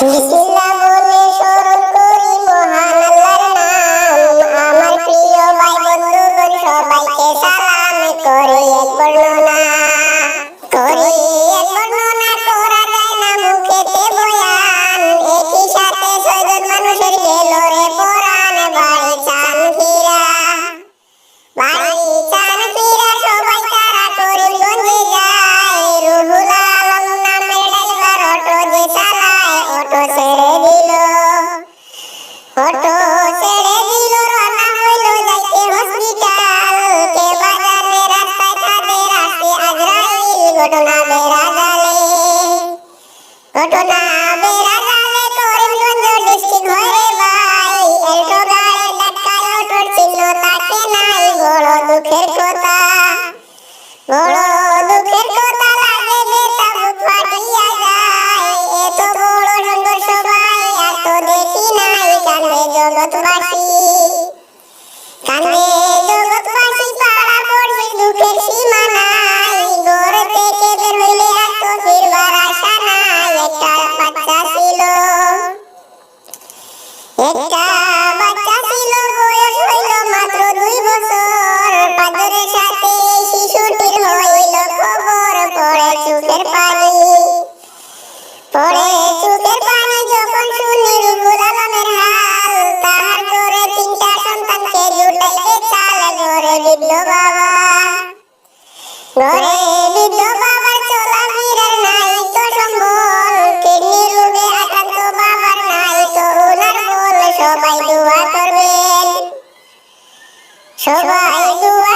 বিসমিল্লাহ বলে স্মরণ করি মহান আল্লাহর নাম। আমার প্রিয় ভাই বন্ধুগণ, সবাইকে সালাম করি। এক আজরাইল ঘটনা বেড়া জালে। ঘটনা বেড়া জালে করিমগঞ্জ ডিস্ট্রিক্ট হয়ে ভাই এল্টো গাড়ি ধাক্কায় অটোর চিহ্ন তাকে নাই। বড় দুঃখের কথা। বড় দুঃখের কথা লাগে যে তাবুক ফাটিয়া যায়। এত বড় সংঘর্ষ ভাই আর তো দেখি নাই কান্দে জগৎবাসী। কান্দে বৃদ্ধ বাবা ঘরে বাবার চলা ফিরার নাই তো সম্বল। কিডনি রোগে আক্রান্ত বাবার নাই তো ওনার বল। সবাই দোয়া করবেন। সবাই দোয়া